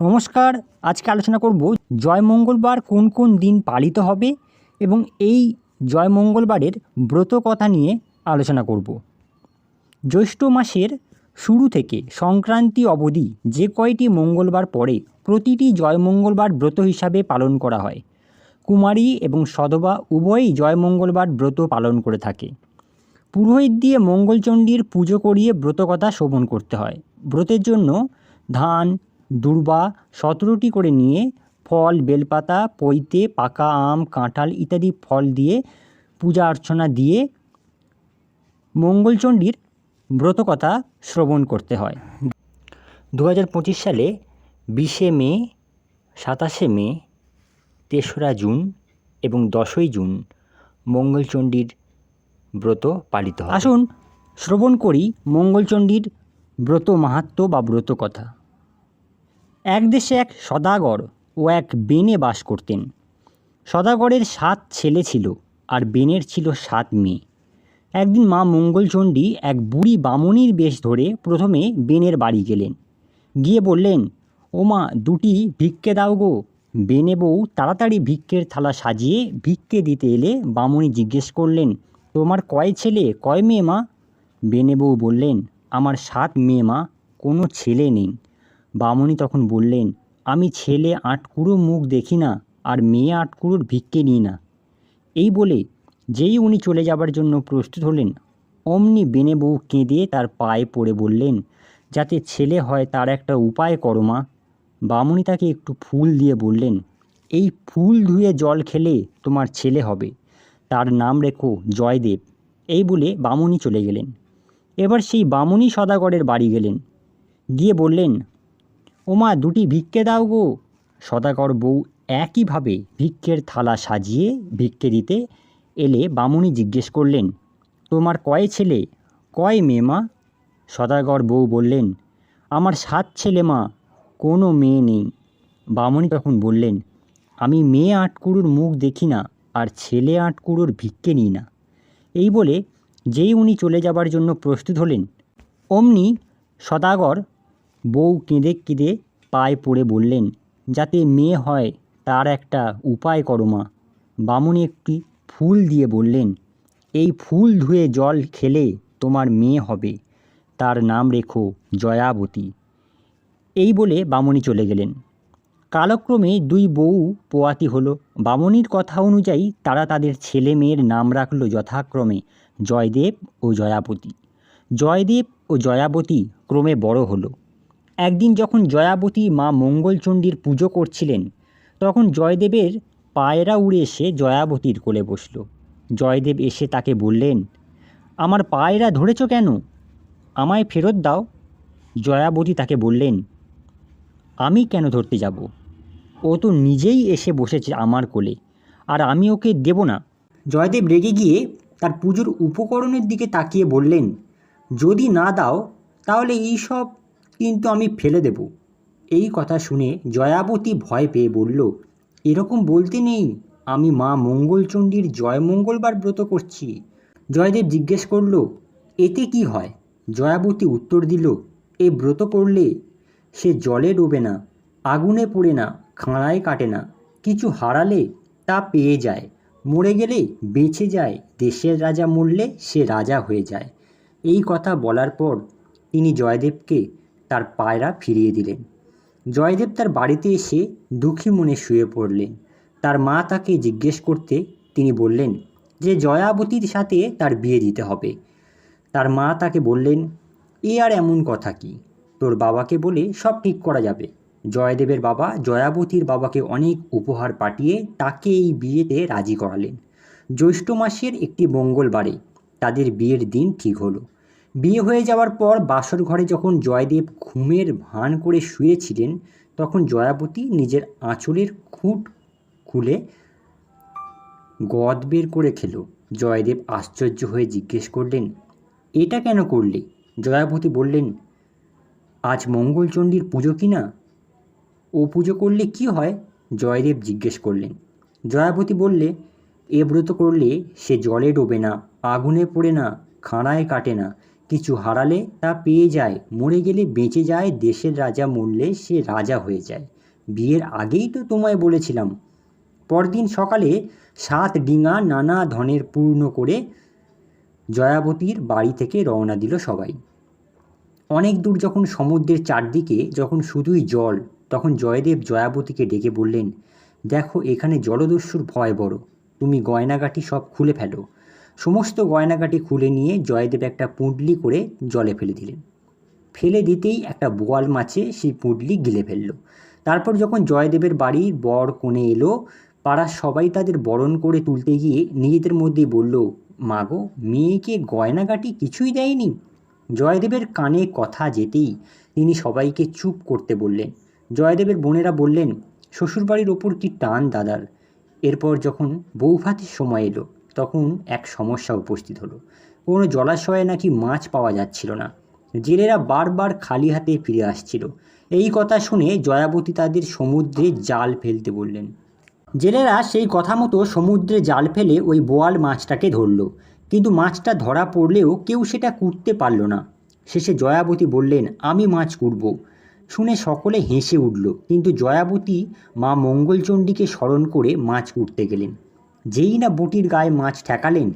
নমস্কার, আজকে আলোচনা করব জয় মঙ্গলবার কোন কোন দিন পালিত হবে এবং এই জয় মঙ্গলবারের ব্রত কথা নিয়ে আলোচনা করব। জ্যৈষ্ঠ মাসের শুরু থেকে সংক্রান্তি অবধি যে কয়টি মঙ্গলবার পরে প্রতিটি জয় মঙ্গলবার ব্রত হিসাবে পালন করা হয়। কুমারী এবং সধবা উভয়ই জয় মঙ্গলবার ব্রত পালন করে থাকে। পুরোহিত দিয়ে মঙ্গলচণ্ডীর পুজো করিয়ে ব্রতকথা শোভন করতে হয়। ব্রতের জন্য ধান দূর্বা সতেরোটি করে নিয়ে ফল, বেলপাতা, পৈতে, পাকা আম, কাঁঠাল ইত্যাদি ফল দিয়ে পূজা অর্চনা দিয়ে মঙ্গলচণ্ডীর ব্রতকথা শ্রবণ করতে হয়। দু হাজার পঁচিশ সালে বিশে মে, সাতাশে মে, তেসরা জুন এবং দশই জুন মঙ্গলচণ্ডীর ব্রত পালিত হয়। আসুন শ্রবণ করি মঙ্গলচণ্ডীর ব্রত মাহাত্ম্য বা ব্রত কথা এক দেশে এক সদাগর ও এক বেনে বাস করতেন। সদাগরের সাত ছেলে ছিল আর বেনের ছিল সাত মেয়ে। একদিন মা মঙ্গলচণ্ডী এক বুড়ি বামুনির বেশ ধরে প্রথমে বেনের বাড়ি গেলেন। গিয়ে বললেন, ও মা, দুটি ভিক্ষে দাও গো। বেনে বউ তাড়াতাড়ি ভিক্ষের থালা সাজিয়ে ভিক্ষে দিতে এলে বামুনি জিজ্ঞেস করলেন, তোমার কয় ছেলে, কয় মেয়ে মা? বেনে বউ বললেন, আমার সাত মেয়ে মা, কোনো ছেলে নেই। বামুনি তখন বললেন, আমি ছেলে আটকুড়ো মুখ দেখি না আর মেয়ে আটকুড়োর ভিক্ষে নিই না। এই বলে যেই উনি চলে যাবার জন্য প্রস্তুত হলেন, অমনি বেনে বউ কেঁদে তার পায়ে পড়ে বললেন, যাতে ছেলে হয় তার একটা উপায় করো মা। বামুনি তাকে একটু ফুল দিয়ে বললেন, এই ফুল ধুয়ে জল খেলে তোমার ছেলে হবে। তার নাম রেখো জয়দেব। এই বলে বামুনি চলে গেলেন। এবার সেই বামুনি সদাগরের বাড়ি গেলেন। গিয়ে বললেন ওমা, দুটি ভিক্ষে দাও গো। সদাগর বউ একইভাবে ভিক্ষের থালা সাজিয়ে ভিক্ষে দিতে এলে বামুনি জিজ্ঞেস করলেন, তোমার কয় ছেলে? কয় মেয়ে মা? সদাগর বউ বললেন, আমার সাত ছেলে মা, কোনো মেয়ে নেই। বামুনি তখন বললেন, আমি মেয়ে আটকুড়ুর মুখ দেখি না, আর ছেলে আটকুড়ুর ভিক্ষে নিই না। এই বলে যেই উনি চলে যাবার জন্য প্রস্তুত হলেন, অমনি সদাগর বউ কেঁদে কেঁদে পায়ে পড়ে বললেন, যাতে মেয়ে হয়, তার একটা উপায় করো মা। বামুনি একটি ফুল দিয়ে বললেন, এই ফুল ধুয়ে জল খেলে তোমার মেয়ে হবে। তার নাম রেখো জয়াবতী। এই বলে বামুনি চলে গেলেন। কালক্রমে দুই বউ পোয়াতি হলো। বামনির কথা অনুযায়ী তারা তাদের ছেলে মেয়ের নাম রাখল যথাক্রমে জয়দেব ও জয়াবতী। জয়দেব ও জয়াবতী ক্রমে বড় হলো। একদিন যখন জয়াবতী মা মঙ্গলচণ্ডীর পুজো করছিলেন, তখন জয়দেবের পায়রা উড়ে এসে জয়াবতীর কোলে বসল। জয়দেব এসে তাকে বললেন, আমার পায়রা ধরেছ কেন? আমায় ফেরত দাও। জয়াবতী তাকে বললেন, আমি কেন ধরতে যাব? ও তো নিজেই এসে বসেছে আমার কোলে, আর আমি ওকে দেব না। জয়দেব রেগে গিয়ে তার পুজোর উপকরণের দিকে তাকিয়ে বললেন, যদি না দাও, তাহলে এই সব কিন্তু আমি ফেলে দেব। এই কথা শুনে জয়াবতী ভয় পেয়ে বলল, এরকম বলতে নেই। আমি মা মঙ্গলচণ্ডীর জয় মঙ্গলবার ব্রত করছি। জয়দেব জিজ্ঞেস করল, এতে কি হয়? জয়াবতী উত্তর দিল, এ ব্রত করলে সে জলে ডোবে না, আগুনে পড়ে না, খাঁড়ায় কাটে না। কিছু হারালে তা পেয়ে যায়। মরে গেলে বেঁচে যায়। দেশের রাজা মরলে সে রাজা হয়ে যায়। এই কথা বলার পর তিনি জয়দেবকে তার পায়রা ফিরিয়ে দিলেন। জয়দেব তার বাড়িতে এসে দুঃখী মনে শুয়ে পড়লেন তার মা তাকে জিজ্ঞেস করতে তিনি বললেন, যে জয়াবতীর সাথে তার বিয়ে দিতে হবে। তার মা তাকে বললেন, এ আর এমন কথা কি? তোর বাবাকে বলে সব ঠিক করা যাবে। জয়দেবের বাবা জয়াবতীর বাবাকে অনেক উপহার পাঠিয়ে তাকে এই বিয়েতে রাজি করালেন। জ্যৈষ্ঠ মাসের একটি মঙ্গলবারে তাদের বিয়ের দিন ঠিক হলো। বিয়ে হয়ে যাওয়ার পর বাসর ঘরে যখন জয়দেব ঘুমের ভান করে শুয়েছিলেন, তখন জয়াবতী নিজের আঁচলের খুঁট খুলে গদ বের করে খেলো। জয়দেব আশ্চর্য হয়ে জিজ্ঞেস করলেন, এটা কেন করলে? জয়াবতী বললেন, আজ মঙ্গলচণ্ডীর পুজো কি না? ও পুজো করলে কি হয়? জয়দেব জিজ্ঞেস করলেন। জয়াবতী বললে, এ ব্রত করলে সে জলে ডোবে না, আগুনে পড়ে না খাঁড়ায় কাটে না কিছু হারালে তা পেয়ে যায়, মরে গেলে বেঁচে যায়, দেশের রাজা মরলে সে রাজা হয়ে যায়। বিয়ের আগেই তো তোমায় বলেছিলাম। পরদিন সকালে সাত ডিঙা নানা ধনের পূর্ণ করে জয়াবতীর বাড়ি থেকে রওনা দিল সবাই। অনেক দূর যখন সমুদ্রের চারদিকে যখন শুধুই জল, তখন জয়দেব জয়াবতীকে ডেকে বললেন, দেখো, এখানে জলদস্যুর ভয় বড়। তুমি গয়নাগাটি সব খুলে ফেলো। সমস্ত গয়নাগাটি খুলে নিয়ে জয়দেব একটা পুঁটলি করে জলে ফেলে দিলেন। ফেলে দিতেই একটা বোয়াল মাছে সেই পুঁটলি গিলে ফেলল। তারপর যখন জয়দেবের বাড়ির বর কোণে এলো পাড়ার সবাই তাদের বরণ করে তুলতে গিয়ে নিজেদের মধ্যেই বলল মাগো মেয়েকে গয়নাগাটি কিছুই দেয়নি? জয়দেবের কানে কথা যেতেই তিনি সবাইকে চুপ করতে বললেন। জয়দেবের বোনেরা বললেন, শ্বশুরবাড়ির ওপর কি টান দাদার? এরপর যখন বৌভাতির সময় এলো তখন এক সমস্যা উপস্থিত হলো। কোনো জলাশয়ে নাকি মাছ পাওয়া যাচ্ছিল না। জেলেরা বারবার খালি হাতে ফিরে আসছিল। এই কথা শুনে জয়াবতী তাদের সমুদ্রে জাল ফেলতে বললেন। জেলেরা সেই কথা মতো সমুদ্রে জাল ফেলে ওই বোয়াল মাছটাকে ধরল। কিন্তু মাছটা ধরা পড়লেও কেউ সেটা কুটতে পারল না। শেষে জয়াবতী বললেন, আমি মাছ কুটব। শুনে সকলে হেসে উঠল। কিন্তু জয়াবতী মা মঙ্গলচণ্ডীকে স্মরণ করে মাছ কুটতে গেলেন। যেই না বটির গায়ে মাছ ঠেকালেন,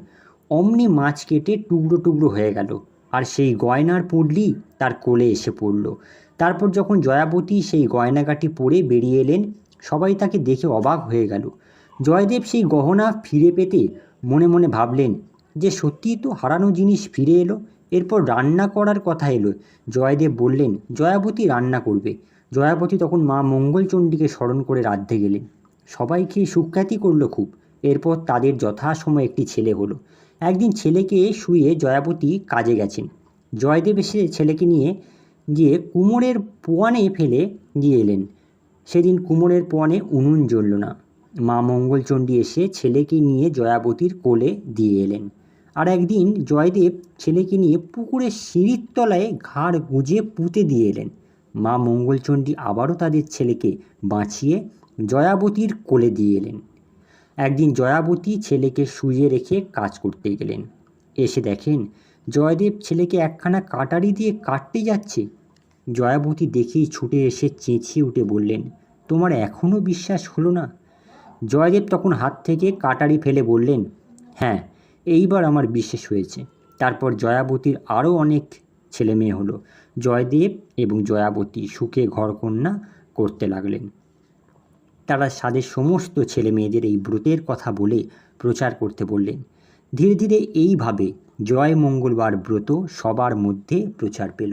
অমনি মাছ কেটে টুকরো টুকরো হয়ে গেল। আর সেই গয়নার পুডলি তার কোলে এসে পড়ল। তারপর যখন জয়াবতী সেই গয়নাগাটি পরে বেরিয়ে এলেন, সবাই তাকে দেখে অবাক হয়ে গেল। জয়দেব সেই গহনা ফিরে পেতে মনে মনে ভাবলেন, যে সত্যিই তো হারানো জিনিস ফিরে এলো। এরপর রান্না করার কথা এলো। জয়দেব বললেন, জয়াবতী রান্না করবে। জয়াবতী তখন মা মঙ্গলচণ্ডীকে স্মরণ করে রাঁধতে গেলেন। সবাই খেয়ে সুখ্যাতি করল খুব। এরপর তাদের যথাসময় একটি ছেলে হলো। একদিন ছেলেকে শুয়ে জয়াবতী কাজে গেছেন। জয়দেব এসে ছেলেকে নিয়ে গিয়ে কুমোরের পোয়ানে ফেলে দিয়ে এলেন। সেদিন কুমোরের পোয়ানে উনুন জ্বলল না। মা মঙ্গলচণ্ডী এসে ছেলেকে নিয়ে জয়াবতীর কোলে দিয়ে এলেন। আর একদিন জয়দেব ছেলেকে নিয়ে পুকুরের সিঁড়ির তলায় ঘাড় গুঁজে পুঁতে দিয়ে এলেন। মা মঙ্গলচণ্ডী আবারও তাদের ছেলেকে বাঁচিয়ে জয়াবতীর কোলে দিয়ে এলেন। একদিন জয়াবতী ছেলেকে শুয়ে রেখে কাজ করতে গেলেন। এসে দেখেন, জয়দেব ছেলেকে একখানা কাটারি দিয়ে কাটতে যাচ্ছে। জয়াবতী দেখেই ছুটে এসে চেঁচিয়ে উঠে বললেন, তোমার এখনও বিশ্বাস হলো না? জয়দেব তখন হাত থেকে কাটারি ফেলে বললেন হ্যাঁ এইবার আমার বিশ্বাস হয়েছে। তারপর জয়াবতীর আরও অনেক ছেলে মেয়ে হলো। জয়দেব এবং জয়াবতী সুখে ঘরকন্যা করতে লাগলেন। তারা সাদের সমস্ত ছেলে মেয়েদের এই ব্রতের কথা বলে প্রচার করতে বললেন। ধীরে ধীরে এইভাবে জয় মঙ্গলবার ব্রত সবার মধ্যে প্রচার পেল।